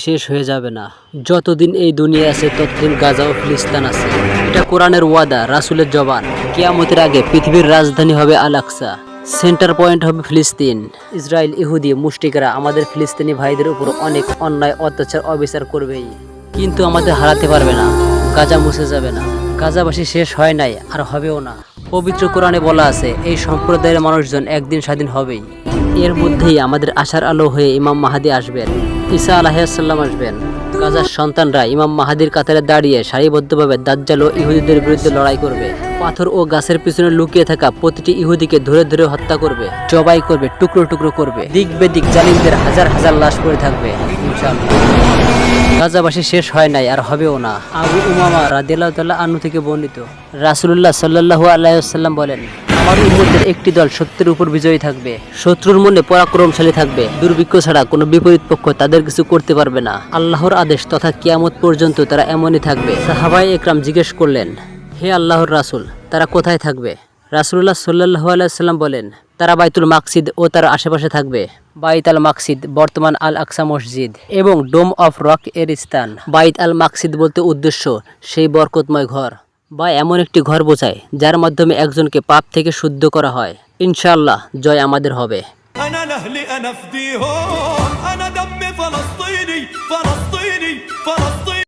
শেষ হয়ে যাবে না। যতদিন এই দুনিয়া আছে, ততদিন গাজা ও ফিলিস্তান আছে। এটা কোরআনের ওয়াদা, রাসুলের জবান। কিয়ামতের আগে পৃথিবীর রাজধানী হবে আল আকসা সেন্টার পয়েন্ট হবে ফিলিস্তিন। ইসরায়েল ইহুদি মুষ্টিকেরা আমাদের ফিলিস্তিনি ভাইদের উপর অনেক অন্যায়, অত্যাচার, অবিচার করবেই। কিন্তু আমাদের হারাতে পারবে না। গাজা মুছে যাবে না। গাজাবাসী শেষ হয় নাই, আর হবেও না। পবিত্র কোরআনে বলা আছে, এই সম্প্রদায়ের মানুষজন একদিন স্বাধীন হবেই। এর মধ্যেই আমাদের আশার আলো হয়ে ইমাম মাহাদি আসবেন। ঈসা আলাহিসাল্লাম আসবেন। গাজার সন্তানরা ইমাম মাহাদির কাতারে দাঁড়িয়ে সারিবদ্ধভাবে দাজ্জাল ও ইহুদিদের বিরুদ্ধে লড়াই করবে। পাথর ও গাছের পিছনে লুকিয়ে থাকা প্রতিটি ইহুদিকে ধরে ধরে হত্যা করবে, জবাই করবে, টুকরো টুকরো করবে। দিক বেদিক জালিমদের হাজার হাজার লাশ পড়ে থাকবে গাজাবাসী শেষ হয় নাই, আর হবেও না। আবু উমামা রাদিয়াল্লাহু তাআলা আনহু থেকে বর্ণিত। রাসূলুল্লাহ সাল্লাল্লাহু আলাইহি ওয়াসাল্লাম বলেন উম্মতের একটি দল সত্যের উপর বিজয়ী থাকবে। শত্রুর মনে পরাক্রমশালী থাকবে। দুর্ভিক্ষ ছাড়া কোনো বিপরীত পক্ষ তাদের কিছু করতে পারবে না। আল্লাহর আদেশ তথা কিয়ামত পর্যন্ত তারা এমনই থাকবে। সাহাবাই একরাম জিজ্ঞেস করলেন, হে আল্লাহর রাসূল, তারা কোথায় থাকবে? রাসূলুল্লাহ সাল্লাল্লাহু আলাইহি সাল্লাম বলেন, তারা বাইতুল মাকসিদ ও তার আশেপাশে থাকবে। বাইত আল মাকসিদ বর্তমান আল আকসা মসজিদ এবং ডোম অফ রক এর স্থান। বাইত আল মাকসিদ বলতে উদ্দেশ্য, সেই বরকতময় ঘর। বা এমন একটি ঘর বোঝায়, যার মাধ্যমে একজনকে পাপ থেকে শুদ্ধ করা হয়। ইনশাল্লাহ জয় আমাদের হবে।